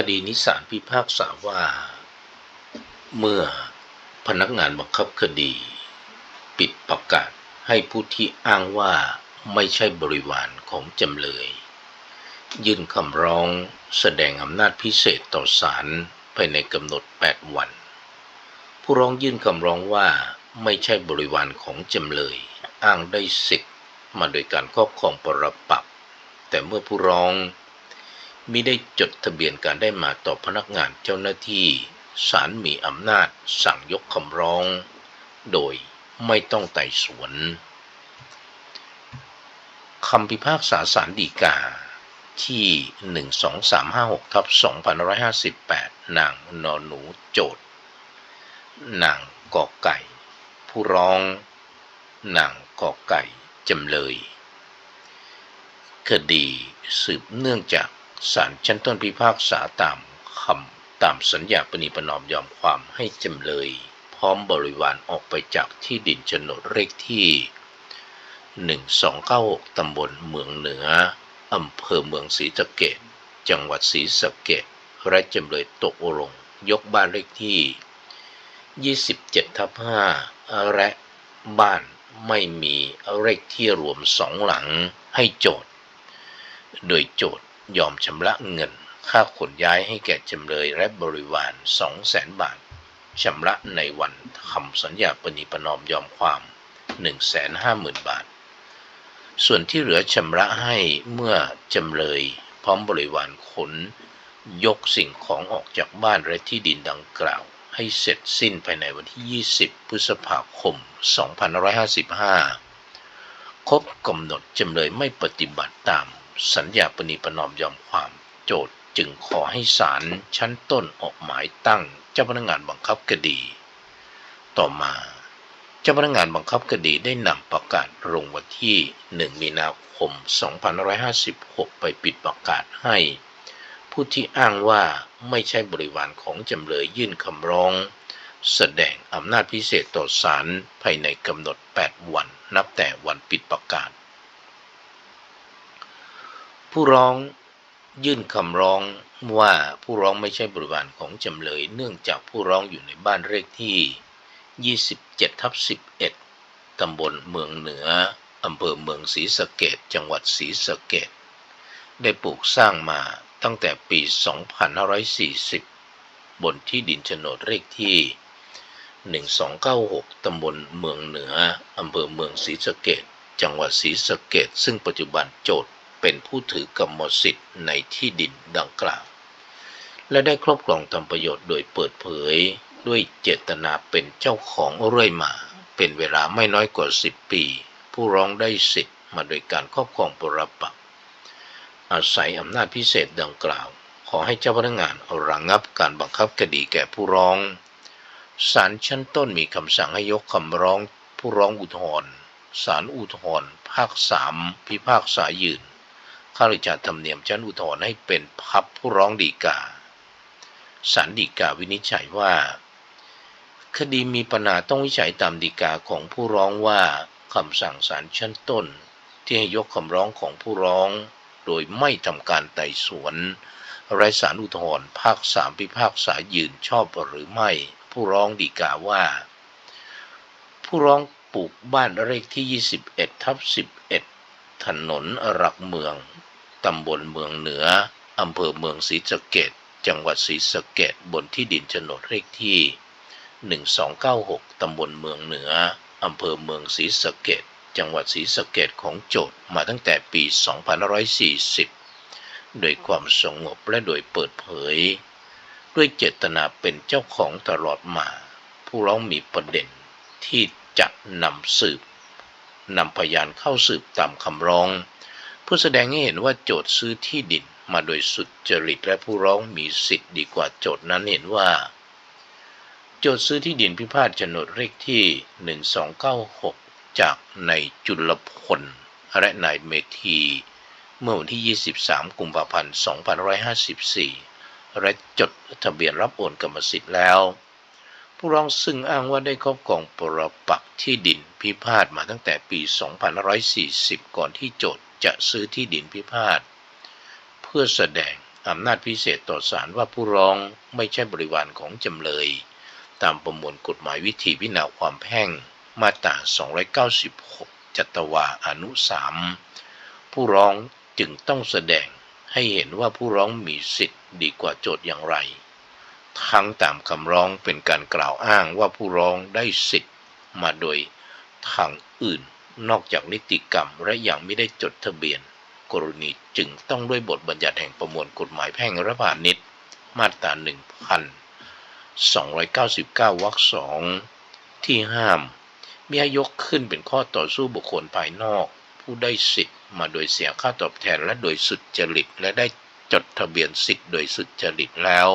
คดีนี้ศาลพิพากษาว่า เมื่อพนักงานบังคับคดี ปิดประกาศให้ผู้ที่อ้างว่าไม่ใช่บริวารของจำเลย ยื่นคำร้องแสดงอำนาจพิเศษต่อศาลภายในกำหนด 8 วัน ผู้ร้องยื่นคำร้องว่าไม่ใช่บริวารของจำเลย อ้างได้สิทธิ์มาโดยการครอบครองปรปักแต่เมื่อผู้ร้อง มิได้จดทะเบียนการได้มาต่อพนักงานเจ้าหน้าที่ศาลมีอำนาจสั่งยกคำร้อง โดยไม่ต้องไต่สวนคำพิพากษาศาลฎีกาที่ 12356ทับ2558 นางนอนหนูโจทย์นางกอไก่ ผู้ร้อง นางกอไก่จำเลย คดีสืบเนื่องจาก ศาลชั้นต้นพิพากษาตามคำตามสัญญาปณีประนอมยอมความให้จำเลย พร้อมบริวารออกไปจากที่ดินโฉนดเลขที่ 1296ตำบลเมืองเหนืออำเภอเมืองศรีสะเกดจังหวัดศรีสะเกดและจำเลยตกลงยกบ้านเลขที่ 27ทับ5และบ้านไม่มีเลขที่รวมสองหลังให้โจทย์ โดยโจทย์ ยอมชำระเงิน ค่าขนย้ายให้แก่จำเลยและบริวาร200,000บาทชำระในวันคำสัญญาปณีประนอมยอมความ 150,000 บาท ส่วนที่เหลือชำระให้เมื่อจำเลยพร้อมบริวารขน ยกสิ่งของออกจากบ้านและที่ดินดังกล่าว ให้เสร็จสิ้นภายในวันที่ 20 พฤษภาคม 2555 ครบกำหนดจำเลยไม่ปฏิบัติตาม สัญญาปณีประนอมยอมความโจทจึงขอให้ศาลชั้นต้นออกหมายตั้งเจ้าพนักงานบังคับคดี ต่อมาเจ้าพนักงานบังคับคดีได้นำประกาศลงวันที่ 1 มีนาคม 2556 ไปปิดประกาศให้ ผู้ที่อ้างว่าไม่ใช่บริวารของจำเลยยื่นคำร้อง แสดงอำนาจพิเศษต่อศาลภายในกำหนด 8 วัน นับแต่วันปิดประกาศ ผู้ร้องยื่นคำร้องว่าผู้ร้องไม่ใช่บริวารของจำเลย เนื่องจากผู้ร้องอยู่ในบ้านเลขที่ 27ทับ11 ตำบลเมืองเหนือ อำเภอเมืองศรีสะเกดจังหวัดศรีสะเกดได้ปลูกสร้างมาตั้งแต่ปี 2540 บนที่ดินโฉนดเลขที่ 1296 ตำบลเมืองเหนือ อำเภอเมืองศรีสะเกดจังหวัดศรีสะเกดซึ่งปัจจุบันโจทย์ เป็นผู้ถือกรรมสิทธิ์ในที่ดินดังกล่าว และได้ครอบครองทำประโยชน์โดยเปิดเผยด้วยเจตนาเป็นเจ้าของเรื่อยมา เป็นเวลาไม่น้อยกว่า 10 ปี ผู้ร้องได้สิทธิ์มาโดยการครอบครองปรปักอาศัยอำนาจพิเศษดังกล่าว ขอให้เจ้าพนักงานระงับการบังคับคดีแก่ผู้ร้องศาลชั้นต้นมีคำสั่งให้ยกคำร้องผู้ร้องอุทธรณ์ศาลอุทธรณ์ภาคสามพิพากษายืน ข้าราชการธรรมเนียมชั้นอุทธรณ์ให้เป็นพับผู้ร้องดีกาศาลฎีกาวินิจฉัยว่า คดีมีปัญหาต้องวิจัยตามฎีกาของผู้ร้องว่าคำสั่งศาลชั้นต้น ที่ให้ยกคำร้องของผู้ร้อง โดยไม่ทำการไต่สวนไรศาลอุทธรภาคสามพิพากษายืนชอบหรือไม่ ผู้ร้องดีกาว่า ผู้ร้องปลูกบ้านเลขที่ 21ทับ11 ถนนรักเมือง ตำบลเมืองเหนือ อำเภอเมืองศรีสะเกดจังหวัดศรีสะเกดบนที่ดินโฉนดเลขที่ 1296 ตำบลเมืองเหนือ อำเภอเมืองศรีสะเกดจังหวัดศรีสะเกดของโจทย์มาตั้งแต่ปี 2540 โดยความสงบและโดยเปิดเผย ด้วยเจตนาเป็นเจ้าของตลอดมา ผู้ร้องมีประเด็นที่จะนำสืบนำพยานเข้าสืบตามคำร้อง พื่อแสดงให้เห็นว่าโจทย์ซื้อที่ดินมาโดยสุดจริตและผู้ร้องมีสิทธิ์ดีกว่าโจทย์นั้นเห็นว่า โจทย์ซื้อที่ดินพิพาทโฉนดเลขที่ 1296 จากนายจุลพลและนายเมธี เมื่อวันที่ 23 กุมภาพันธ์ 2554 และจดทะเบียนรับโอนกรรมสิทธิ์แล้ว ผู้ร้องซึ่งอ้างว่าได้ครอบครองปรปักที่ดินพิพาทมาตั้งแต่ปี 2540 ก่อนที่โจทย์ จะซื้อที่ดินพิพาทเพื่อแสดงอำนาจพิเศษต่อศาลว่าผู้ร้องไม่ใช่บริวารของจำเลย ตามประมวลกฎหมายวิธีวินาความแพ่งมาตรา 296 จัตวาอนุ 3 ผู้ร้องจึงต้องแสดงให้เห็นว่าผู้ร้องมีสิทธิ์ดีกว่าโจทย์อย่างไร ทั้งตามคำร้องเป็นการกล่าวอ้างว่าผู้ร้องได้สิทธิ์มาโดยทางอื่น นอกจากนิติกรรมและอยังไม่ได้จดทะเบียน กรณีจึงต้องด้วยบทบัญญัติแห่งประมวลกฎหมายแพ่งและพาณิชย์มาตรา1299วรรคสองที่ห้ามมีให้ยกขึ้นเป็นข้อต่อสู้บุคคลภายนอก ผู้ได้สิทธิ์มาโดยเสียค่าตอบแทนและโดยสุจริตและได้จดทะเบียนสิทธิ์โดยสุจริตแล้ว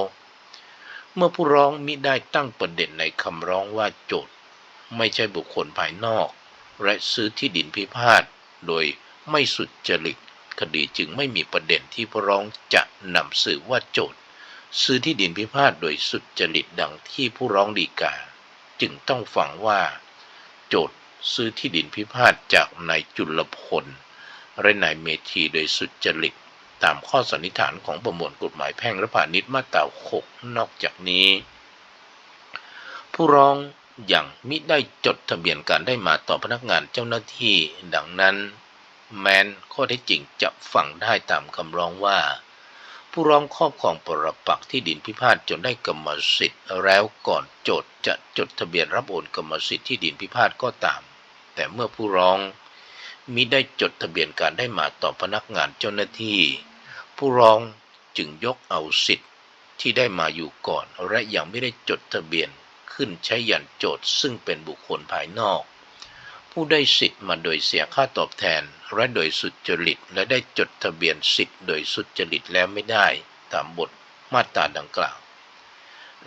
เมื่อผู้ร้องมิได้ตั้งประเด็นในคำร้องว่าโจทย์ไม่ใช่บุคคลภายนอก และซื้อที่ดินพิพาทโดยไม่สุดจริตคดีจึงไม่มีประเด็นที่ผู้ร้องจะนำสืบว่าโจทย์ ซื้อที่ดินพิพาทโดยสุดจริตดังที่ผู้ร้องดีกา จึงต้องฟังว่า โจทย์ซื้อที่ดินพิพาทจากนายจุลพลและนายเมธีโดยสุดจริตตามข้อสันนิษฐานของประมวลกฎหมายแพ่งและพาณิชย์มาตรา6นอกจากนี้ ผู้ร้อง ย่างมิได้จดทะเบียนการได้มาต่อพนักงานเจ้าหน้าที่ ดังนั้น แม้นข้อเท็จจริงจะฟังได้ตามคำร้องว่า ผู้ร้องครอบครองปรปักที่ดินพิพาทจนได้กรรมสิทธิ์ แล้วก่อนโจทจะจดทะเบียนรับโอนกรรมสิทธิ์ที่ดินพิพาทก็ตาม แต่เมื่อผู้ร้องมิได้จดทะเบียนการได้มาต่อพนักงานเจ้าหน้าที่ ผู้ร้องจึงยกเอาสิทธิ์ที่ได้มาอยู่ก่อน และยังไม่ได้จดทะเบียน ขึ้นใช้ยันโจทย์ซึ่งเป็นบุคคลภายนอก ผู้ได้สิทธิ์มาโดยเสียค่าตอบแทน และโดยสุจริต และได้จดทะเบียนสิทธิ์โดยสุจริตแล้วไม่ได้ตามบทมาตราดังกล่าว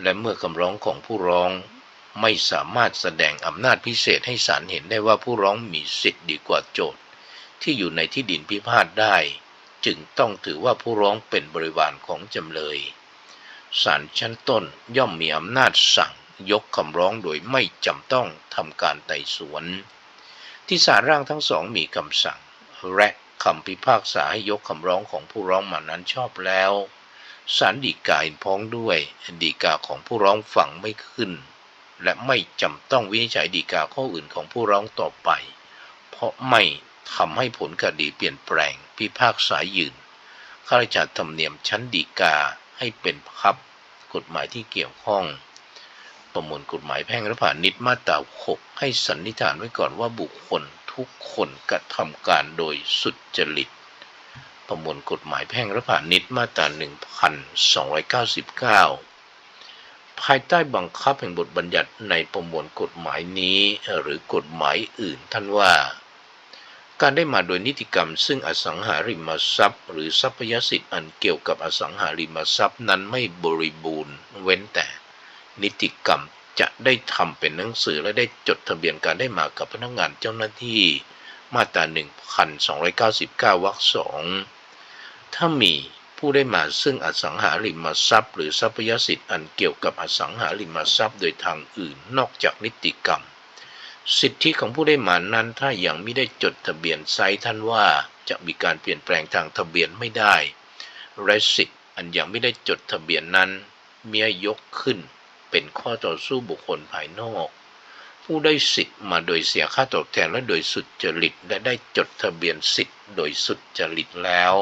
และเมื่อคำร้องของผู้ร้องไม่สามารถแสดงอำนาจพิเศษให้ศาลเห็นได้ว่าผู้ร้องมีสิทธิ์ดีกว่าโจทย์ ที่อยู่ในที่ดินพิพาทได้ จึงต้องถือว่าผู้ร้องเป็นบริวารของจำเลยศาลชั้นต้นย่อมมีอำนาจสั่ง ยกคำร้องโดยไม่จำต้องทำการไต่สวน ที่ศาลร่างทั้งสองมีคำสั่ง และคำพิพากษาให้ยกคำร้องของผู้ร้องมานั้นชอบแล้วศาลฎีกาเห็นพ้องด้วยฎีกาของผู้ร้องฝังไม่ขึ้น และไม่จำต้องวินิจฉัยฎีกาข้ออื่นของผู้ร้องต่อไป เพราะไม่ทำให้ผลคดีเปลี่ยนแปลง พิพากษายืนข้าราชการธรรมเนียมชั้นฎีกาให้เป็นพับกฎหมายที่เกี่ยวข้อง ประมวลกฎหมายแพ่งและพาณิชย์มาตรา 6 ให้สันนิษฐานไว้ก่อนว่าบุคคลทุกคนกระทำการโดยสุจริต ประมวลกฎหมายแพ่งและพาณิชย์มาตรา 1299 ภายใต้บังคับแห่งบทบัญญัติในประมวลกฎหมายนี้หรือกฎหมายอื่นท่านว่า การได้มาโดยนิติกรรมซึ่งอสังหาริมทรัพย์ หรือทรัพยสิทธิ์อันเกี่ยวกับอสังหาริมทรัพย์นั้นไม่บริบูรณ์เว้นแต่ นิติกรรมจะได้ทำเป็นหนังสือและได้จดทะเบียนการได้มากับพนักงานเจ้าหน้าที่มาตรา 1299 วรรคสองถ้ามีผู้ได้มาซึ่งอสังหาริมทรัพย์ หรือทรัพยสิทธิ์อันเกี่ยวกับอสังหาริมทรัพย์โดยทางอื่นนอกจากนิติกรรม สิทธิของผู้ได้มานั้นถ้ายัางไม่ได้จดทะเบียนไซท่านว่าจะมีการเปลี่ยนแปลงทางทะเบียนไม่ได้และสิทธิ์อันยังไม่ได้จดทะเบียนนั้นเมียยกขึ้น เป็นข้อต่อสู้บุคคลภายนอก ผู้ได้สิทธิ์มาโดยเสียค่าตอบแทนและโดยสุดจริตและได้จดทะเบียนสิทธิ์โดยสุดจริตแล้ว